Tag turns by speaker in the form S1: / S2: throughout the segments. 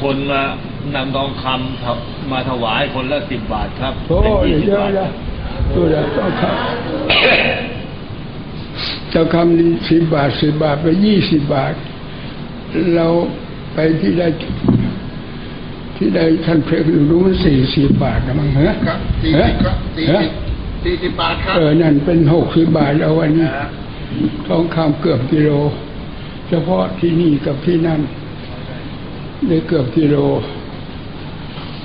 S1: คนมานำทองคำถวมาถวายคนละสิบบาทครับ
S2: โอ้
S1: เป็น
S2: ย
S1: ยี่สิบ
S2: เยอะ
S1: บาท
S2: นะตัวเดียวเจ้าคำเจ้าคำนี่สิบบาทสิบบาทไปยี่สิบบาท เราไปที่ได้ที่ได้ท่านเพลงรู้มันสี่สิบบาทนะมั้งเหรอ
S3: ครับสี่
S2: เหรอ
S3: สิบครับสี่
S2: เหรอ
S3: สิบสี่สิบบาทครับ
S2: เออนั่นเป็นหกสิบบาทแล้ววันนี้ทองคำเกือบกิโล เฉพาะที่นี่กับที่นั่น ได้เกือบกิโล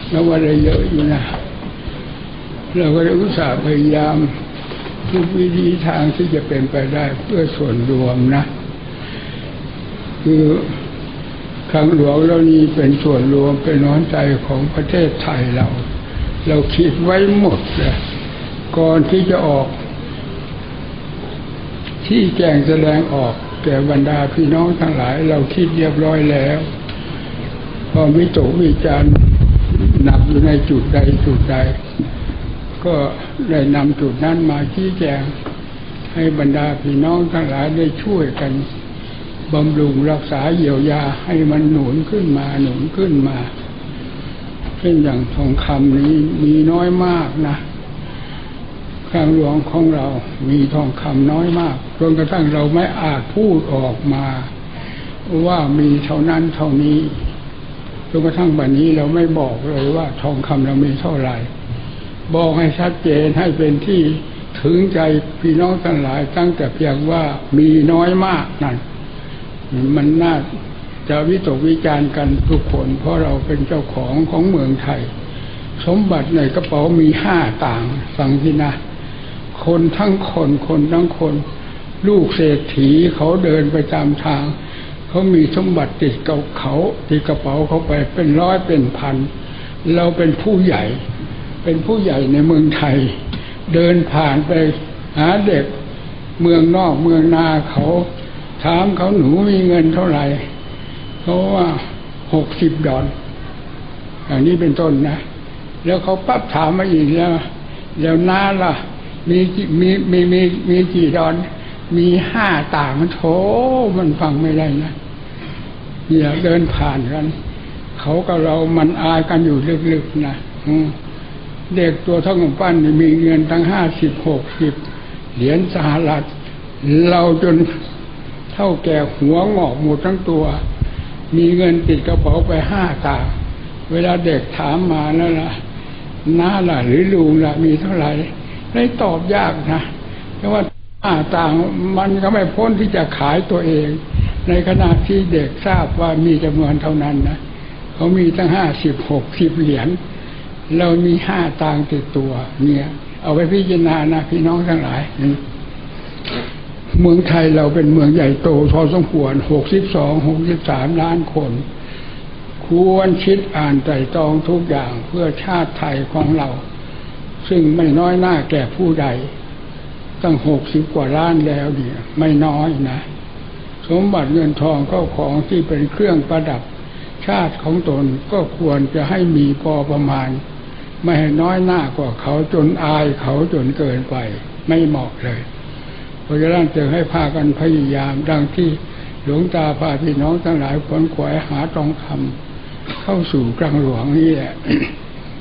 S2: แล้วว่าได้เยอะอยู่นะ เราก็ได้อุตส่าห์พยายามทุกวิธีทางที่จะเป็นไปได้เพื่อส่วนรวมนะ คือครั้งหลวงเรานี้เป็นส่วนรวมเป็นน้อนใจของประเทศไทยเรา เราคิดไว้หมดเลยก่อนที่จะออก ที่แจงแสดงออกแก่บรรดาพี่น้องทั้งหลาย เราคิดเรียบร้อยแล้ว พอวิตกวิจารณ์หนักอยู่ในจุดใดจุดใด ก็ได้นำจุดนั้นมาชี้แจง ให้บรรดาพี่น้องทั้งหลายได้ช่วยกันบำรุงรักษาเยียวยาให้มันหนุนขึ้นมาหนุนขึ้นมาเช่นอย่างทองคำนี้มีน้อยมากนะข้างหลวงของเรามีทองคำน้อยมากจนกระทั่งเราไม่อาจพูดออกมา ว่ามีเท่านั้นเท่านี้ นกระทั่งบัดนี้เราไม่บอกเลยว่า ทองคำเรามีเท่าไหร่ บอกให้ชัดเจนให้เป็นที่ถึงใจพี่น้องทั้งหลาย ตั้งแต่เพียงว่ามีน้อยมากนั่นมันน่าจะวิตกวิจารณ์กันทุกคน เพราะเราเป็นเจ้าของของเมืองไทย สมบัติในกระเป๋ามีห้าต่างฟังทีนะ คนทั้งคนคนทั้งคน ลูกเศรษฐีเขาเดินไปตามทาง เขามีสมบัติติดกับเขาติดกระเป๋าเขาไปเป็นร้อยเป็นพัน เราเป็นผู้ใหญ่ เป็นผู้ใหญ่ในเมืองไทย เดินผ่านไปหาเด็กเมืองนอกเมืองนาเขาถามเขาหนูมีเงินเท่าไหร่เขาว่าหกสิบดอลอย่างนี้เป็นต้นนะ แล้วเขาปั๊บถามมาอีกแล้ว แล้วน้าล่ะ มีมีมีมีมีกี่ดอน มีห้าต่างมันโถมันฟังไม่ได้นะ เนี่ยเดินผ่านกัน เขากับเรามันอายกันอยู่ลึกๆนะเด็กตัวเท่ากับปั้นมีเงินตั้งห้าสิบหกสิบเหรียญสหรัฐเราจนเท่าแก่หัวงอกหมดทั้งตัว มีเงินติดกระเป๋าไปห้าต่างเวลาเด็กถามมาแล้วล่ะน้าล่ะ หรือลุงล่ะ มีเท่าไหร่ได้ตอบยากนะเพราะว่าห้าต่างมันก็ไม่พ้นที่จะขายตัวเอง ในขณะที่เด็กทราบว่ามีจำนวนเท่านั้นนะเขามีตั้งห้าสิบหกสิบเหรียญเรามีห้าตางติดตัว เนี่ย เอาไปพิจารณานะพี่น้องทั้งหลายเมืองไทยเราเป็นเมืองใหญ่โตพอสมควรหกสิบสองหกสิบสามล้านคน ควรคิดอ่านไตรตองทุกอย่างเพื่อชาติไทยของเรา ซึ่งไม่น้อยหน้าแก่ผู้ใด ตั้งหกสิบกว่าล้านแล้วเนี่ย ไม่น้อยนะ สมบัติเงินทองเข้าของที่เป็นเครื่องประดับชาติของตนก็ควรจะให้มีพอประมาณ ไม่ให้น้อยหน้ากว่าเขาจนอายเขาจนเกินไป ไม่เหมาะเลย เพราะฉะนั้นจึงให้พากันพยายาม ดังที่หลวงตาพาพี่น้องทั้งหลายผลขวายหาทองคำเข้าสู่กลางหลวงนี่แหละ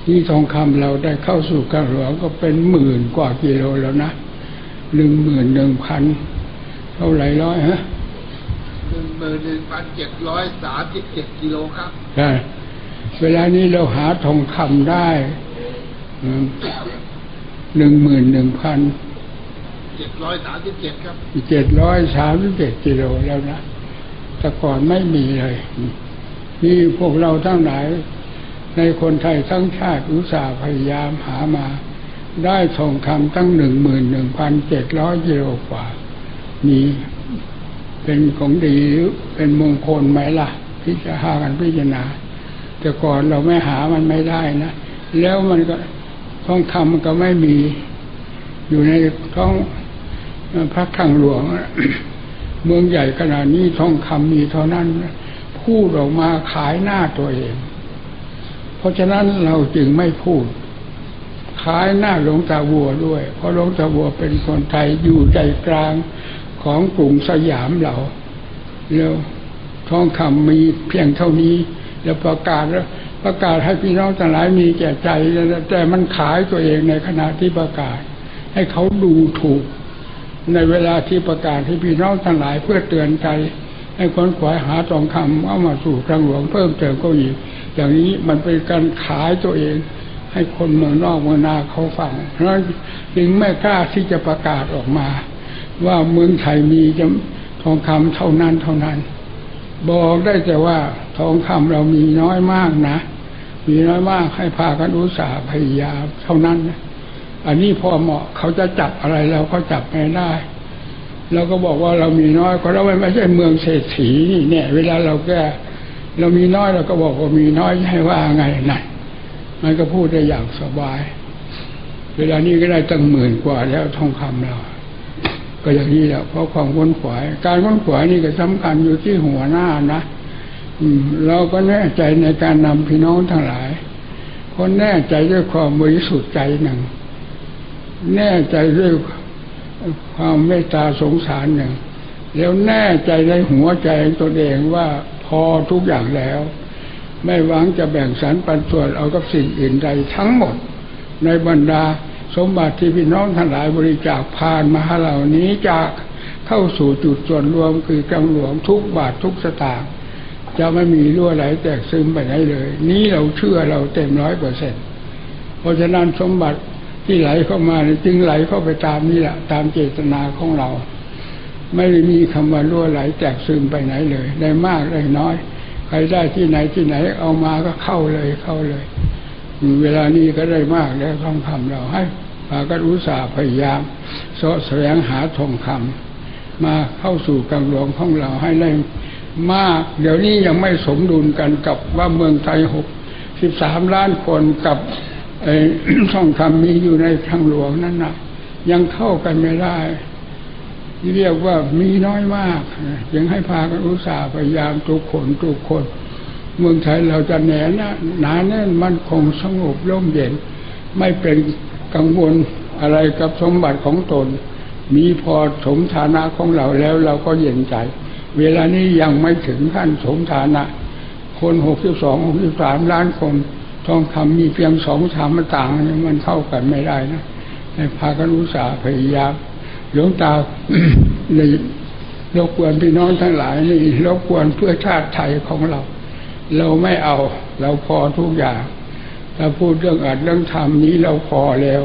S2: นี่ทองคำเราได้เข้าสู่กลางหลวงก็เป็นหมื่นกว่ากิโลแล้วนะหนึ่งหมื่นหนึ่งพันเท่าไหร่ร้อยฮะ
S3: หนึ่งหมื่นหนึ่งพันเจ็ดร้อยสามสิบเจ็ดกิโลครับ
S2: ใช่เวลานี้เราหาทองคำได้หนึ่งหมื่นหนึ่งพัน
S3: เจ็ดร้อยสามสิบเจ็ดครับ
S2: เจ็ดร้อยสามสิบเจ็ดกิโลแล้วนะแต่ก่อนไม่มีเลยนี่พวกเราทั้งหลายในคนไทยทั้งชาติอุตสาห์พยายามหามา ได้ทองคำตั้งหนึ่งหมื่นหนึ่งพันเจ็ดร้อยกิโลกว่านี่ เป็นของดีเป็นมงคลไหมล่ะพิจารณากันพิจารณา แต่ก่อนเราไม่หามันไม่ได้นะ แล้วมันก็ทองคำมันก็ไม่มี อยู่ในท้องพระคลังหลวง เมืองใหญ่ขนาดนี้ทองคำมีเท่านั้นพูดออกมาขายหน้าตัวเอง เพราะฉะนั้นเราจึงไม่พูดขายหน้าหลวงตาบัวด้วย เพราะหลวงตาบัวเป็นคนไทยอยู่ใจกลาง ของกรุงสยามเรา แล้วทองคำมีเพียงเท่านี้ แล้วประกาศแล้วประกาศให้พี่น้องทั้งหลายมีแก่ใจ แต่มันขายตัวเองในขณะที่ประกาศ ให้เขาดูถูก ในเวลาที่ประกาศให้พี่น้องทั้งหลายเพื่อเตือนใจ ให้คนขวายหาทองคำเอามาสู่ทางหลวงเพิ่มเติมก็อีกอย่างนี้มันเป็นการขายตัวเอง ให้คนเมืองนอกเมืองนาเขาฟังเพราะฉะนั้นจึงไม่กล้าที่จะประกาศออกมา ว่าเมืองไทยมีจะทองคำเท่านั้นเท่านั้น บอกได้แต่ว่าทองคำเรามีน้อยมากนะ มีน้อยมากให้พากันอุตสาห์พยายามเท่านั้นนะอันนี้พอเหมาะเขาจะจับอะไรเราก็จับไม่ได้เราก็บอกว่าเรามีน้อยก็เราไม่ใช่เมืองเศรษฐีนี่เนี่ย เวลาเราแก้เรามีน้อยเราก็บอกว่ามีน้อยให้ว่าไงนั่นมันก็พูดได้อย่างสบาย เวลานี้ก็ได้ตั้งหมื่นกว่าแล้วทองคำเรา ก็อย่างนี้แหละเพราะความค้นขวาย การค้นขวายนี่ก็สำคัญอยู่ที่หัวหน้านะอืมเราก็แน่ใจในการนำพี่น้องทั้งหลายคนแน่ใจด้วยความบริสุทธิ์ใจหนึ่ง แน่ใจด้วยความเมตตาสงสารหนึ่ง แล้วแน่ใจในหัวใจตนเองว่าพอทุกอย่างแล้ว ไม่หวังจะแบ่งสรรปันส่วนเอากับสิ่งอื่นใดทั้งหมดในบรรดา สมบัติที่พี่น้องทั้งหลายบริจาคผ่านมาเหล่านี้จากเข้าสู่จุดส่วนรวมคือกำหลวงทุกบาททุกสตางค์จะไม่มีรั่วไหลแตกซึมไปไหนเลย นี้เราเชื่อเราเต็มร้อยเปอร์เซ็นต์เพราะฉะนั้นสมบัติที่ไหลเข้ามาจึงไหลเข้าไปตามนี้แหละตามเจตนาของเรา ไม่ได้มีคำว่ารั่วไหลแตกซึมไปไหนเลย ได้มากได้น้อย ใครได้ที่ไหนที่ไหนเอามาก็เข้าเลยเข้าเลย เวลานี้ก็ได้มากแล้วทองคำเราให้ากันอุตสาห์พยายามเสาะแสวงหาทองคำมาเข้าสู่กำหลวงของเราให้ได้มาก เดี๋ยวนี้ยังไม่สมดุลกันกับว่าเมืองไทยหกสิบสามล้านคนกับอทองคำมีอยู่ในทางหลวงนั่นนะยังเข้ากันไม่ได้ เรียกว่ามีน้อยมากยังให้พากันอุตสาห์พยายามทุกคนทุกคน เมืองไทยเราจะแหนนะหนาแน่นมันคงสงบร่มเย็น ไม่เป็น กังวลอะไรกับสมบัติของตน มีพอสมฐานะของเราแล้วเราก็เย็นใจ เวลานี้ยังไม่ถึงขั้นสมฐานะ คนหกสิบสองหกสิบสามล้านคนทองคำมีเพียงสองสามต่างมันเข้ากันไม่ได้นะให้พากันอุตสาห์พยายามหลวงตาในรบกวนพี่น้องทั้งหลายนี่รบกวนเพื่อชาติไทยของเรา เราไม่เอา เราพอทุกอย่าง ถ้าพูดเรื่องอัดเรื่องธรรมนี้เราพอแล้ว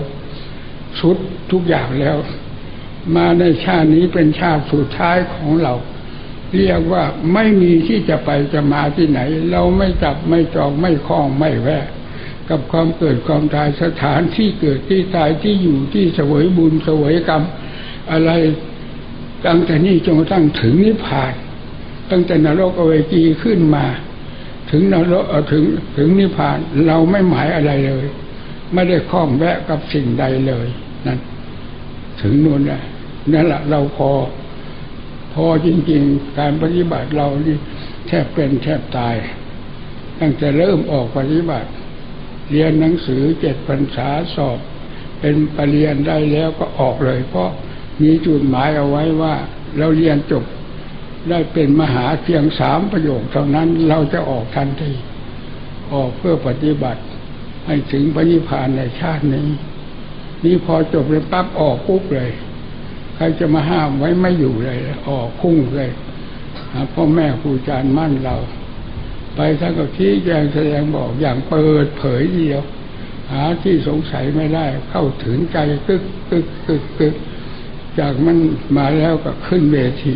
S2: สุดทุกอย่างแล้ว มาในชาตินี้เป็นชาติสุดท้ายของเรา เรียกว่าไม่มีที่จะไปจะมาที่ไหน เราไม่จับไม่จองไม่คล้องไม่แวะ กับความเกิดความตายสถานที่เกิดที่ตายที่อยู่ที่เสวยบุญเสวยกรรม อะไรตั้งแต่นี้จนกระทั่งถึงนิพพาน ตั้งแต่นรกอเวจีขึ้นมา ถึงนรกถึงถึงนิพพานเราไม่หมายอะไรเลย ไม่ได้คล้องแวะกับสิ่งใดเลยนั่นถึงนู่นนะนั่นแหละเราพอ พอจริง ๆ การปฏิบัติเรานี่แทบเป็นแทบตาย ตั้งแต่เริ่มออกปฏิบัติ เรียนหนังสือเจ็ดพรรษาสอบ เป็นปรริญญาได้แล้วก็ออกเลย เพราะมีจุดหมายเอาไว้ว่า เราเรียนจบ ได้เป็นมหาเพียงสามประโยคเท่านั้นเราจะออกทันทีออกเพื่อปฏิบัติให้ถึงพระนิพพานในชาตินี้ นี่พอจบเลยปั๊บออกปุ๊บเลย ใครจะมาห้ามไว้ไม่อยู่เลย ออกพุ่งเลยพ่อแม่ครูอาจารย์มั่นเรา ไปท่านก็ชี้แจงแสดงบอกอย่างเปิดเผยเดียว หาที่สงสัยไม่ได้ เข้าถึงใจกึกกึกกึกกึกจากมันมาแล้วก็ขึ้นเวที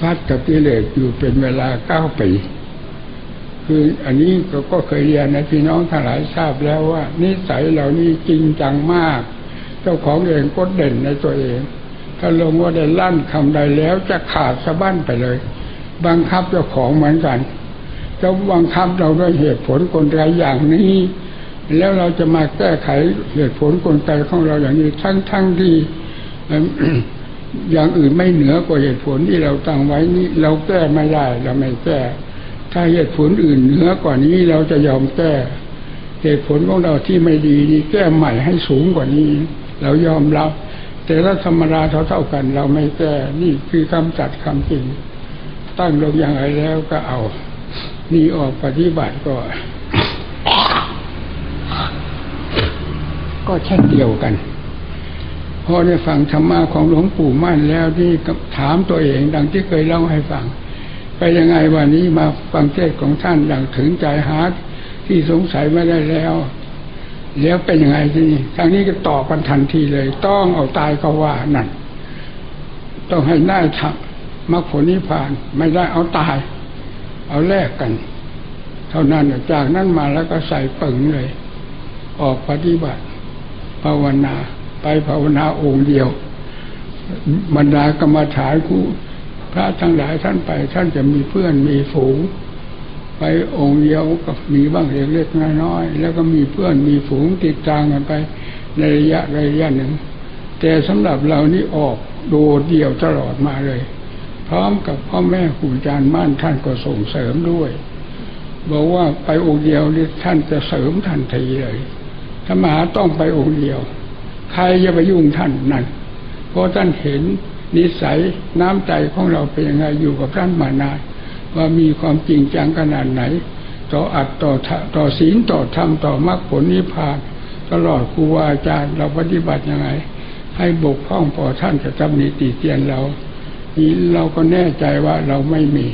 S2: ฟัดกับกิเลสอยู่เป็นเวลาเก้าปี คืออันนี้ก็ก็เคยเรียนนะพี่น้องทั้งหลายทราบแล้วว่า นิสัยเหล่านี้จริงจังมาก เจ้าของเองก็เด่นในตัวเอง ถ้าลงว่าได้ลั่นคำใดแล้วจะขาดสะบั้นไปเลย บังคับเจ้าของเหมือนกันจะบังคับเราด้วยเหตุผลกลไกอย่างนี้แล้วเราจะมาแก้ไขเหตุผลกลไกของเราอย่างนี้ทั้งทั้งที่ อย่างอื่นไม่เหนือกว่าเหตุผลที่เราตั้งไว้นี้เราแก้ไม่ได้เราไม่แก้ ถ้าเหตุผลอื่นเหนือกว่านี้เราจะยอมแก้ เหตุผลของเราที่ไม่ดีนี่แก้ใหม่ให้สูงกว่านี้ เรายอมรับ แต่ถ้าธรรมดาเท่าๆกัน เราไม่แก้นี่คือคำจัดคำจริง ตั้งลงอย่างไรแล้วก็เอา นี่ออกปฏิบัติก็ก็เช่นเดียวกัน พอได้ฟังธรรมะของหลวงปู่มั่นแล้วนี่ก็ถามตัวเองดังที่เคยเล่าให้ฟัง ไปยังไงวันนี้มาฟังเทศของท่านอย่างถึงใจหาที่สงสัยไม่ได้แล้ว แล้วเป็นยังไงที่นี่ทางนี้ก็ตอบกันทันทีเลย ต้องเอาตายก็ว่านั่นต้องให้ได้ทำมรรคผลนิพพาน ไม่ได้เอาตาย เอาแลกกัน เท่านั้นจากนั้นมาแล้วก็ใส่ปึงเลย ออกปฏิบัติภาวนา ไปภาวนาองค์เดียว บรรดากรรมฐานคู่พระทั้งหลายท่านไป ท่านจะมีเพื่อนมีฝูง ไปองค์เดียวก็มีบ้างเล็กๆน้อยๆแล้วก็มีเพื่อนมีฝูงติดตามกันไปในระยะระยะหนึ่ง แต่สำหรับเรานี่ออกโดดเดี่ยวตลอดมาเลย พร้อมกับพ่อแม่ครูอาจารย์มั่นท่านก็ส่งเสริมด้วยบอกว่าไปองค์เดียวนี่ท่านจะเสริมทันทีเลยถ้ามาต้องไปองค์เดียว ใครจะไปยุ่งท่านนั่นเพราะท่านเห็นนิสัยน้ำใจของเราเป็นยังไงอยู่กับท่านมานานว่ามีความจริงจังขนาดไหน ต่ออัดต่อต่อศีลต่อธรรมต่อมรรคผลนิพพาน ตลอดครูอาจารย์เราปฏิบัติยังไง ให้บกพร่องพอท่านจะตำนิติเตียนเรานี่เราก็แน่ใจว่าเราไม่มี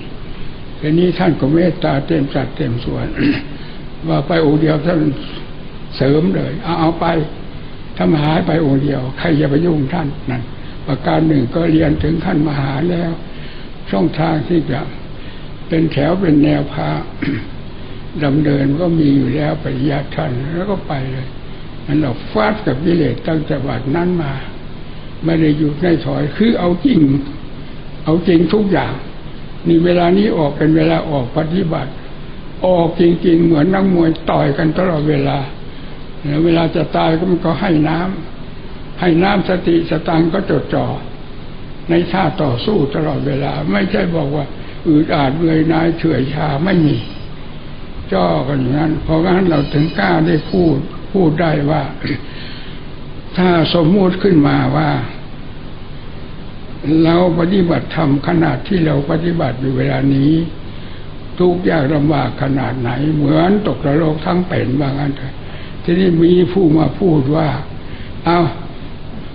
S2: ทีนี้ท่านก็เมตตาเต็มสัดเต็มส่วน ว่าไปองเดียวท่านเสริมเลย เอาเอาไป ถ้ามหายไปองค์เดียว ใครจะไปยุ่งท่านนั่นประการหนึ่งก็เรียนถึงขั้นมหาแล้ว ช่องทางที่จะเป็นแถวเป็นแนวพาดำเนินก็มีอยู่แล้วปริยัติท่านแล้วก็ไปเลยมันออกฟาดกับวิเลศตั้งแต่บัดนั้นมา ไม่ได้หยุดไม่ถอยคือเอาจริง เอาจริงทุกอย่าง นี่เวลานี้ออกเป็นเวลาออกปฏิบัติ ออกจริง ๆ เหมือนนักมวยต่อยกันตลอดเวลา เวลาจะตายก็มันก็ให้น้ำให้น้ำสติสตังก็จดจ่อ ในท่าต่อสู้ตลอดเวลา ไม่ใช่บอกว่าอืดอาดเมื่อยนายเฉื่อยชาไม่มี จ่อกันอย่างนั้น เพราะงั้นเราถึงกล้าได้พูดพูดได้ว่า ถ้าสมมติขึ้นมาว่า เราปฏิบัติธรรมขนาดที่เราปฏิบัติอยู่เวลานี้ทุกข์ยากลำบากขนาดไหน เหมือนตกนรกทั้งเป็นบางอันเถอะ ทีนี้มีผู้มาพูดว่า เอา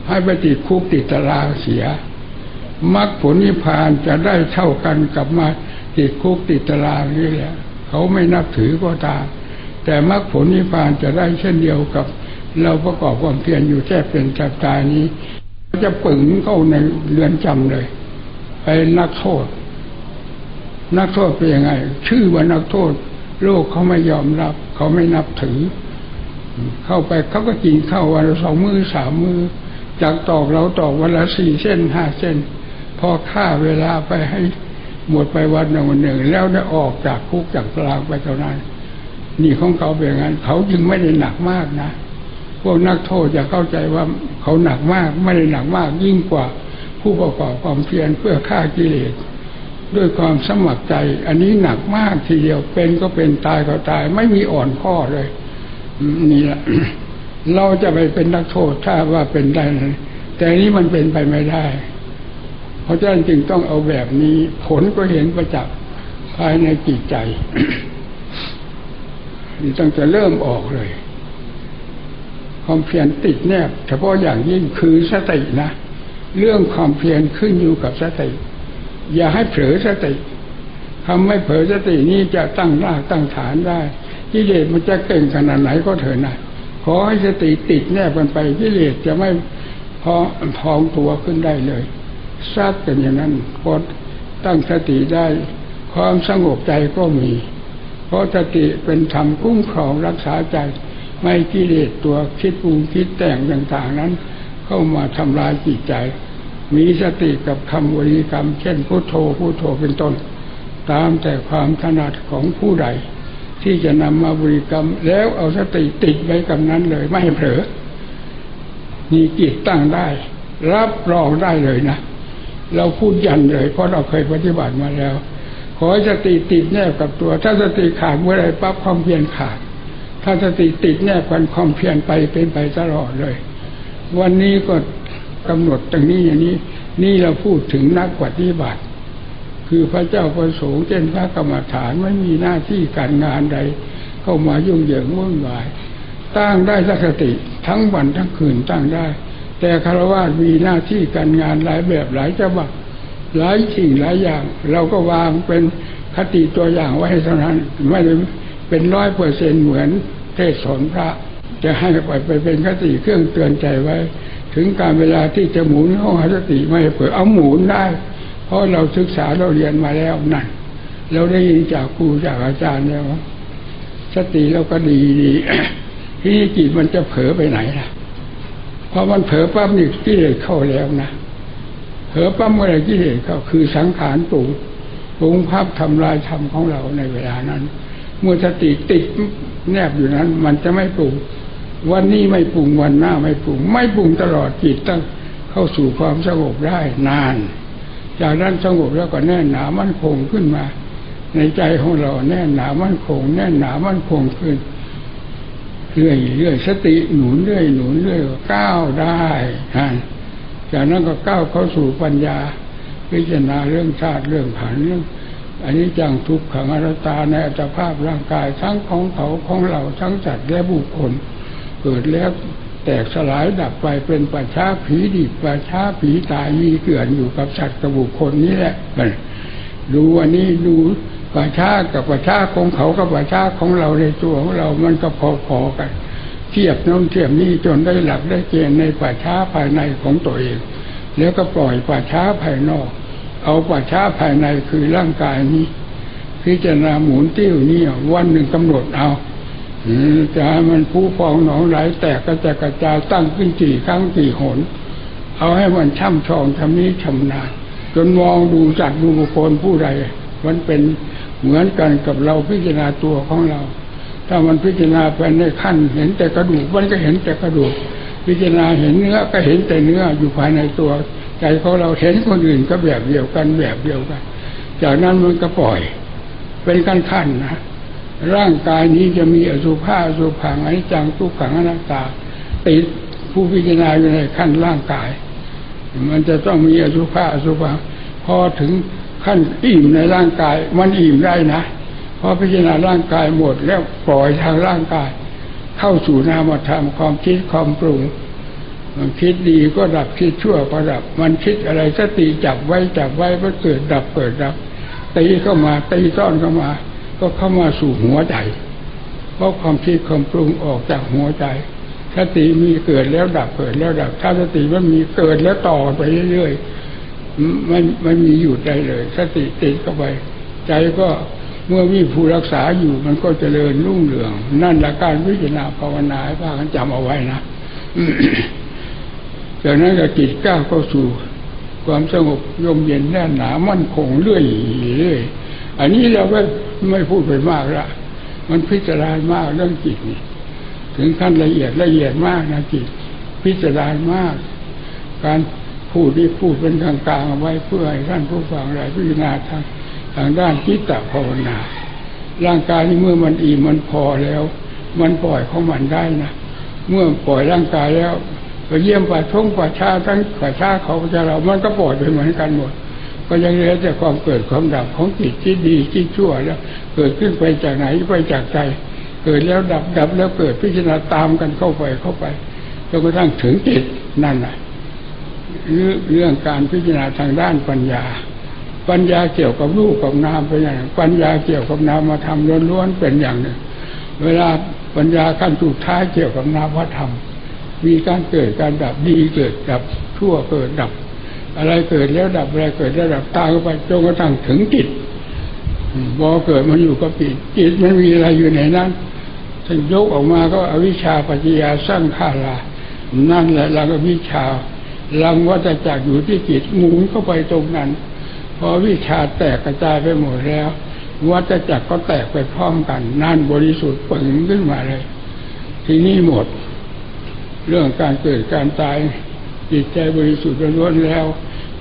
S2: ให้ไปติดคุกติดตารางเสียมรรคผลนิพพานจะได้เท่ากันกับมาติดคุกติดตารางนี่แหละเขาไม่นับถือก็ตาม แต่มรรคผลนิพพานจะได้เช่นเดียวกับ เราประกอบความเพียรอยู่แค่เป็นจับตายนี้จะปึงเข้าในเรือนจำเลย ไปนักโทษ นักโทษเป็นยังไง ชื่อว่านักโทษ โลกเขาไม่ยอมรับ เขาไม่นับถือ เข้าไปเขาก็กินข้าววันละสองมือสามมือ จากตอกเราตอกวันละสี่เส้นห้าเส้น พอค่าเวลาไปให้หมดไปวันหนึ่งวันหนึ่ง แล้วได้ออกจากคุกจากตารางไปเท่านั้น นี่ของเขาเป็นงั้น เขาจึงไม่ได้หนักมากนะพวกนักโทษจะเข้าใจว่าเขาหนักมากไม่ได้หนักมากยิ่งกว่าผู้ประกอบความเพียรเพื่อฆ่ากิเลสด้วยความสมัครใจ อันนี้หนักมากทีเดียวเป็นก็เป็นตายก็ตาย ไม่มีอ่อนข้อเลย นี่แหละเราจะไปเป็นนักโทษถ้าว่าเป็นได้นะแต่นี้มันเป็นไปไม่ได้ เพราะฉะนั้นจึงต้องเอาแบบนี้ ผลก็เห็นประจักษ์ภายในจิตใจนี่ต้องจะเริ่มออกเลย ความเพียรติดแนบเฉพาะอย่างยิ่งคือสตินะ เรื่องความเพียรขึ้นอยู่กับสติ อย่าให้เผลอสติทำไม่เผลอสตินี้จะตั้งรากตั้งฐานได้ กิเลสมันจะเก่งขนาดไหนก็เถอะนะขอให้สติติดแนบกันไปกิเลสจะไม่พอพองตัวขึ้นได้เลยซักเป็นอย่างนั้นพอตั้งสติได้ ความสงบใจก็มี เพราะสติเป็นธรรมคุ้มครองรักษาใจ ไม่กิเลสตัวคิดปรุงคิดแต่งต่างๆนั้น เข้ามาทำลายจิตใจ มีสติกับคำบริกรรม เช่นพุโทโธพุโทโธเป็นต้น ตามแต่ความถนัดของผู้ใด ที่จะนำมาบริกรรม แล้วเอาสติติดไว้กับนั้นเลย ไม่ให้เผลอนี่จิตตั้งได้ รับรองได้เลยนะ เราพูดยันเลย เพราะเราเคยปฏิบัติมาแล้ว ขอให้สติติดแนบกับตัว ถ้าสติขาดเมื่อไรปั๊บความเพียรขาด ถ้าสติติดแนบกันความเพียรไปเป็นไปตลอดเลย วันนี้ก็กำหนดตรงนี้อย่างนี้ นี่เราพูดถึงนักปฏิบัติ คือพระเจ้าประสงค์เช่นพระกรรมฐานไม่มีหน้าที่การงานใด เข้ามายุ่งเหยิงวุ่นวายตั้งได้สักสติทั้งวันทั้งคืนตั้งได้ แต่คารวะมีหน้าที่การงานหลายแบบหลายฉบับหลายสิ่งหลายอย่าง เราก็วางเป็นคติตัวอย่างไว้เท่านั้นไม่ได้เป็นร้อยเปอร์เซ็นเหมือนเทศสอนพระ จะให้ไปไปเป็นคติเครื่องเตือนใจไว้ ถึงการเวลาที่จะหมุนห้องสติไม่เปิดเอาหมุนได้ ราะเราศึกษาเราเรียนมาแล้วนั่นเราได้ยินจากครูจากอาจารย์แล้วสติเราก็ดีดีที่จิตมันจะเผลอไปไหนล่ะพอมันเผลอปั๊บนี่กิเลสเข้าแล้วนะเผลอปั๊บเมื่อไรกิเลสเข้าคือสังขารปรุงปรุงภาพทำลายธรรมของเราในเวลานั้น เมื่อสติติดแนบอยู่นั้น มันจะไม่ปรุงวันนี้ไม่ปรุงวันหน้าไม่ปรุง ไม่ปรุงตลอดจิตตั้งเข้าสู่ความสงบได้นาน จากนั้นสงบแล้วก็แน่นหนามั่นคงขึ้นมา ในใจของเราแน่นหนามั่นคง แน่นหนามั่นคงขึ้นเรื่อยเรื่อยสติหนุนเรื่อยหนุนเรื่อยก้าวได้ฮะจากนั้นก็ก้าวเข้าสู่ปัญญา พิจารณาเรื่องชาติเรื่องขันเรื่องอันนี้จังทุกขังอนัตตาในอัตภาพร่างกายทั้งของเขาของเราทั้งสัตว์และบุคคล เกิดแล้ว แตกสลายดับไปเป็นปัจฉาผีดิบปัจฉาผีตายมีเกลื่อนอยู่กับสัตว์กับบุคคลนี้แหละดูวันนี้ดูปัจฉากับปัจฉาของเขากับปัจฉาของเราในตัวของเรามันก็พอๆกัน เทียบน้นเทียบนี้จนได้หลักได้เกณฑ์ในป่าช้าภายในของตัวเอง แล้วก็ปล่อยป่าช้าภายนอก เอาป่าช้าภายในคือร่างกายนี้พิจารณาหมุนติ้วนี่วันหนึ่งกำหนดเอา จะให้มันผู้ฟองหนองไหลแตกกระจากระจายตั้งขึ้นกี่ครั้งกี่หน เอาให้มันช่ำชองทำนี้ชำนาญจนมองดูจัดดูบุคคลผู้ใดมันเป็นเหมือนกันกับเราพิจารณาตัวของเรา ถ้ามันพิจารณาไปในขั้น เห็นแต่กระดูกมันก็เห็นแต่กระดูก พิจารณาเห็นเนื้อก็เห็นแต่เนื้ออยู่ภายในตัว ใจของเราเห็นคนอื่นก็แบบเดียวกันแบบเดียวกัน จากนั้นมันก็ปล่อย เป็นขั้นขั้นๆนะ ร่างกายนี้จะมีอสุภาอสุพังอนิจจังทุกขังอนัตตาติดผู้พิจารณาอยู่ในขั้นร่างกาย มันจะต้องมีอสุภะอสุภังพอถึงขั้นอิ่มในร่างกาย มันอิ่มได้นะพอพิจารณาร่างกายหมดแล้วปล่อยทางร่างกาย เข้าสู่นามธรรมความคิดความปรุงมันคิดดีก็ดับคิดชั่วก็ดับ มันคิดอะไรสติจับไว้จับไว้มันเกิดดับเกิดดับตีเข้ามาตีต้อนเข้ามา ก็เข้ามาสู่หัวใจ เพราะความคิดความปรุงออกจากหัวใจสติมีเกิดแล้วดับเกิดแล้วดับ ถ้าสติมันมีเกิดแล้วต่อไปเรื่อยๆมันมันมีหยุดได้เลย สติติดเข้าไป ใจก็เมื่อมีผู้รักษาอยู่มันก็เจริญรุ่งเรือง นั่นละการพิจารณาภาวนาให้พากันจำเอาไว้นะจากนั้นก็จิตก้าวเข้าสู่ ความสงบยมเย็นแน่นหนามั่นคงเรื่อยเรื่อยอันนี้เราไม่ ไม่พูดไปมากละมันพิจารณามากเรื่องจิตนี่ถึงขั้นละเอียดละเอียดมากนะจิต พิจารณามาก การพูดที่พูดเป็นกลางๆเอาไว้เพื่อให้ท่านผู้ฟังอะไรพิจารณาทางทางด้านจิตตภาวนา ร่างกายนี้เมื่อมันอิ่มมันพอแล้ว มันปล่อยของมันได้นะเมื่อปล่อยร่างกายแล้วไปเยี่ยมป่าชงป่าชาทั้งป่าชาเขาจะเรา มันก็ปล่อยไปเหมือนกันหมด ก็ยังเหลือแต่ความเกิดความดับของจิตที่ดีที่ชั่วแล้ว เกิดขึ้นไปจากไหนไปจากใจเกิดแล้วดับดับแล้วเกิดพิจารณาตามกันเข้าไปเข้าไปจนกระทั่งถึงจิตนั่นแหละเรื่องการพิจารณาทางด้านปัญญา ปัญญาเกี่ยวกับรูปกับนามเป็นอย่างหนึ่งปัญญาเกี่ยวกับนามธรรมล้วนๆเป็นอย่างหนึ่ง เวลาปัญญาขั้นสุดท้ายเกี่ยวกับนามธรรมมีการเกิดการดับดีเกิดดับชั่วเกิดดับ อะไรเกิดแล้วดับอะไรเกิดแล้วดับตามไปจนกระทั่งถึงจิตบอเกิดมันอยู่กับจิตจิตมันมีอะไรอยู่ในนั้นท่านยกออกมาก็อวิชชาปัจจยาสร้างขาลานั่นแหละลังอวิชชาลังวัฏจักรอยู่ที่จิตหมุนเข้าไปตรงนั้น พอวิชาแตกกระจายไปหมดแล้ว วัฏจักรก็แตกไปพร้อมกัน นั่นบริสุทธิ์ปึงขึ้นมาเลย ทีนี้หมด เรื่องการเกิดการตาย จิตใจบริสุทธิ์ล้วนแล้ว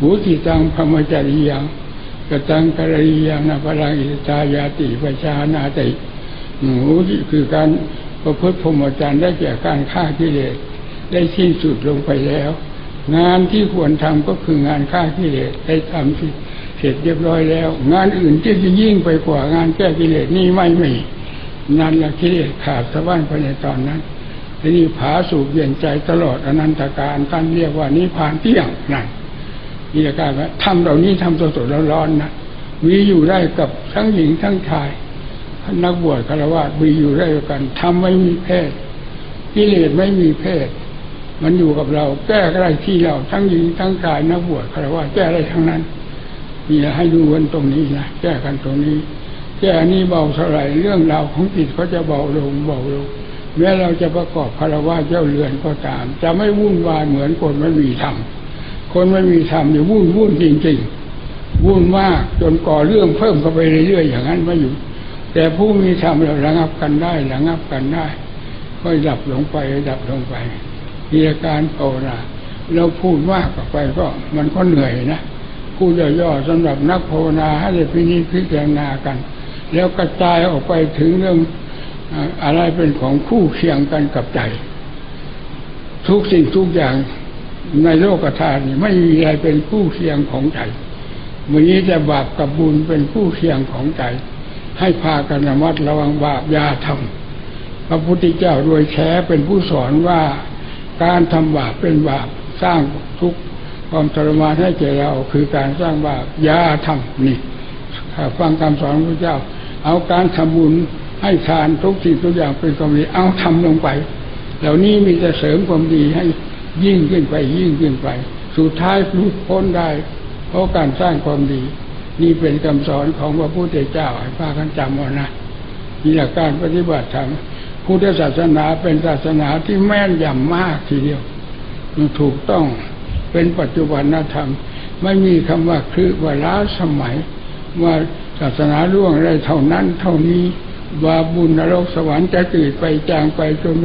S2: หูติตังพรมจริยังกตังกริยังนาพลังอิสตายาติประชานาติหนูที่คือการประพฤติพรหมจรรย์ได้แก่การฆ่ากิเลสได้สิ้นสุดลงไปแล้ว งานที่ควรทำก็คืองานฆ่ากิเลสได้ทำที่เสร็จเรียบร้อยแล้ว งานอื่นที่จะยิ่งไปกว่างานแก้กิเลสนี่ไม่มีนั่นละกิเลสขาดสะบั้นไปในตอนนั้น นี้ผาสูบเย็นใจตลอดอนันตการท่านเรียกว่านิพพานเที่ยงนั่นนี่ละการว่าทำเหล่านี้ทำสดๆร้อนๆนะมีอยู่ได้กับทั้งหญิงทั้งชายนักบวชคารวะมีอยู่ได้กันทำไม่มีเพศกิเลสไม่มีเพศ มันอยู่กับเรา แก้ได้ที่เราทั้งหญิงทั้งชายนักบวชคารวะแก้ได้ทั้งนั้นนี่ให้ดูกันตรงนี้นะแก้กันตรงนี้แก้นนี้เบาเท่าไหร่เรื่องราวของจิตก็จะเบาลงเบาลง แม้เราจะประกอบคารวะเจ้าเรือนก็ตาม จะไม่วุ่นวายเหมือนคนไม่มีธรรมคนไม่มีธรรมเนี่ยวุ่นวุ่นจริง ๆ วุ่นมากจนก่อเรื่องเพิ่มเข้าไปเรื่อยๆอย่างนั้นไม่อยู่ แต่ผู้มีธรรมเราระงับกันได้ระงับกันได้ค่อยดับลงไปดับลงไปมีอาการภาวนาเราพูดมากไปก็มันก็เหนื่อยนะพูดย่อๆสำหรับนักภาวนาให้ได้พินิจพิจารณากัน แล้วกระจายออกไปถึงเรื่อง อะไรเป็นของคู่เคียงกันกับใจ ทุกสิ่งทุกอย่างในโลกธาตุนี่ไม่มีอะไรเป็นคู่เคียงของใจมีแต่บาปกับบุญเป็นคู่เคียงของใจ ให้พากันระมัดระวังบาปยาทำพระพุทธเจ้าโดยแท้เป็นผู้สอนว่าการทำบาปเป็นบาปสร้างทุกข์ความทรมานให้แก่เราคือการสร้างบาปยาทำนี่ฟังคำสอนพระเจ้า เอาการทำบุญ ให้ทานทุกสิ่งทุกอย่างเป็นความดีเอาทำลงไป เหล่านี้มีแต่เสริมความดีให้ยิ่งขึ้นไปยิ่งขึ้นไป สุดท้ายหลุดพ้นได้ เพราะการสร้างความดี นี่เป็นคำสอนของพระพุทธเจ้าให้พากันจำเอานะนี่แหละการปฏิบัติธรรมพุทธศาสนาเป็นศาสนาที่แม่นยำมากทีเดียวถูกต้องเป็นปัจจุบันธรรม ไม่มีคำว่าคือว่าล้าสมัย ว่าศาสนาล่วงอะไรเท่านั้นเท่านี้ ว่าบุญนรกสวรรค์จะจืดไปจางไปจน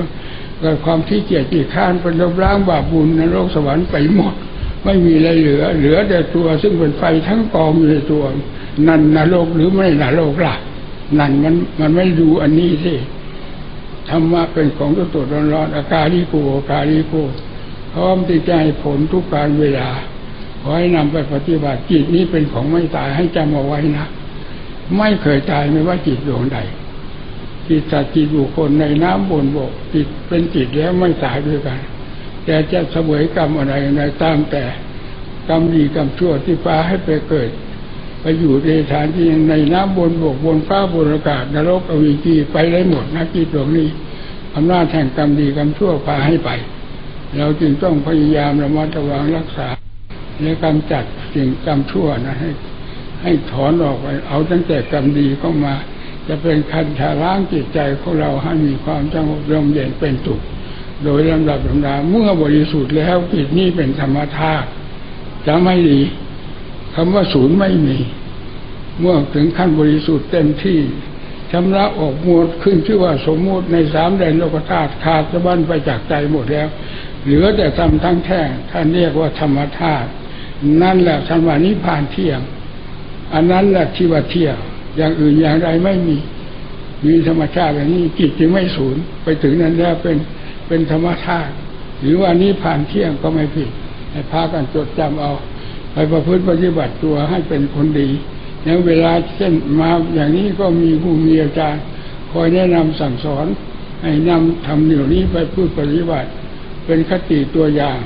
S2: เกิดความที่เกียจที่ข้านเป็นลบล้างบาบุญนรกสวรรค์ไปหมด ไม่มีอะไรเหลือ เหลือแต่ตัวซึ่งเป็นไฟทั้งกองอยู่ในตัว นั่นนรกหรือไม่นรกล่ะนั่นมันมันไม่ดูอันนี้สิธรรมะเป็นของตัวตัวร้อนๆอาการลิโกอาการลิโกพร้อมที่จะให้ผลทุกการเวลาขอให้นำไปปฏิบัติจิตนี้เป็นของไม่ตายให้จำเอาไว้นะ ไม่เคยตายไม่ว่าจิตดวงใด จิตสัตว์จิตบุคคลในน้ำบนบกจิตเป็นจิตแล้วไม่ตายด้วยกัน แต่จะเสวยกรรมอะไรอะไรตามแต่กรรมดีกรรมชั่วที่พาให้ไปเกิดไปอยู่ในฐานที่ในน้ำบนบกบนฟ้าบนอากาศนรกอวิจีไปได้หมดนะจิตดวงนี้อำนาจแห่งกรรมดีกรรมชั่วพาให้ไป เราจึงต้องพยายามระมัดระวังรักษาและกำจัดสิ่งกรรมชั่วนะให้ให้ถอนออกไปเอาตั้งแต่กรรมดีเข้ามา จะเป็นคันชาล้างจิตใจของเราให้มีความสงบร่มเย็นเป็นสุขโดยลำดับลำดาเมื่อบริสุทธิ์แล้วจิตนี้เป็นธรรมธาตุจะไม่ดีคำว่าศูนย์ไม่มี เมื่อถึงขั้นบริสุทธิ์เต็มที่ชำระออกหมดขึ้นชื่อว่าสมมุติในสามแดนโลกธาตุขาดสะบั้นไปจากใจหมดแล้ว เหลือแต่ทำทั้งแท่งท่านเรียกว่าธรรมธาตุนั่นแหละสันวานิพานเที่ยง อันนั้นแหละที่ว่าเที่ยง อย่างอื่นอย่างใดไม่มี มีธรรมชาติแบบนี้จิตจึงไม่สูญไปถึงนั้นแล้วเป็นเป็นธรรมชาติ หรือว่านิพพานเที่ยงก็ไม่ผิดให้พากันจดจำเอา ไปประพฤติปฏิบัติตัวให้เป็นคนดีอย่างเวลาเช่นมาอย่างนี้ก็มีผู้มีอาจารย์คอยแนะนำสั่งสอน ให้นำทำเหล่านี้ไปพูดปฏิบัติ เป็นคติตัวอย่าง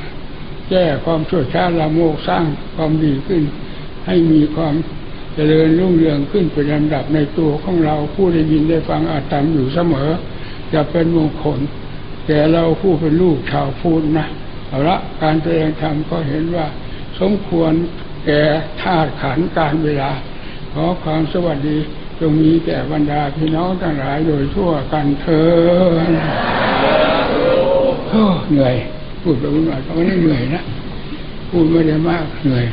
S2: แก้ความชั่วช้าละโมกสร้างความดีขึ้น ให้มีความ จริญรุ่งเรืองขึ้นเป็นลำดับในตัวของเราผู้ได้ยินได้ฟังอาตามอยู่เสมอ จะเป็นมงคลแก่เราผู้เป็นลูกชาวพูนนะเอาละการแสดงธรรมก็เห็นว่า สมควรแก่ธาตุขันการเวลา ขอความสวัสดีจงมีแก่บรรดาพี่น้องทั้งหลายโดยทั่วกันเถิดโอ้เหนื่อย พูดไปพูดมาก็ไม่ได้เหนื่อยนะพูดไม่ได้มากเหนื่อย